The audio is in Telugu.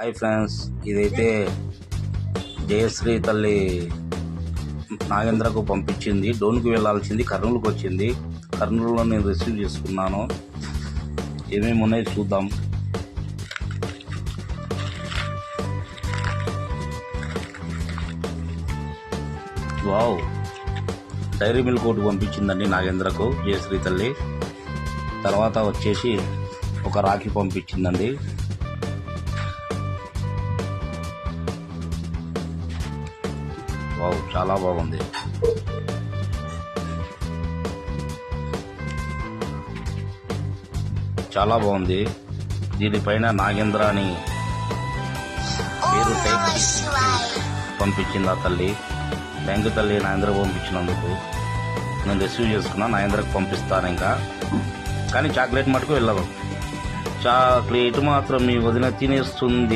హాయ్ ఫ్రెండ్స్ ఇదైతే జయశ్రీ తల్లి నాగేంద్రకు పంపించింది. డోన్కి వెళ్ళాల్సింది కర్నూలుకి వచ్చింది. కర్నూలులో నేను రిసీవ్ చేసుకున్నాను. ఏమేమి ఉన్నాయో చూద్దాం. వావ్. డైరీ మిల్క్ ఒకటి పంపించిందండి నాగేంద్రకు జయశ్రీ తల్లి. తర్వాత వచ్చేసి ఒక రాఖీ పంపించిందండి. వావ్ చాలా బాగుంది. చాలా బాగుంది. దీనిపైన నాగేంద్ర అని పేరు టైప్ పంపించింది ఆ తల్లి. థ్యాంక్ తల్లి నాగేంద్ర పంపించినందుకు. నేను రిసీవ్ చేసుకున్నా నాగేంద్రకు పంపిస్తాను ఇంకా. కానీ చాక్లెట్ మటుకు వెళ్ళదు. చాక్లెట్ మాత్రం మీ వదిన తినేస్తుంది.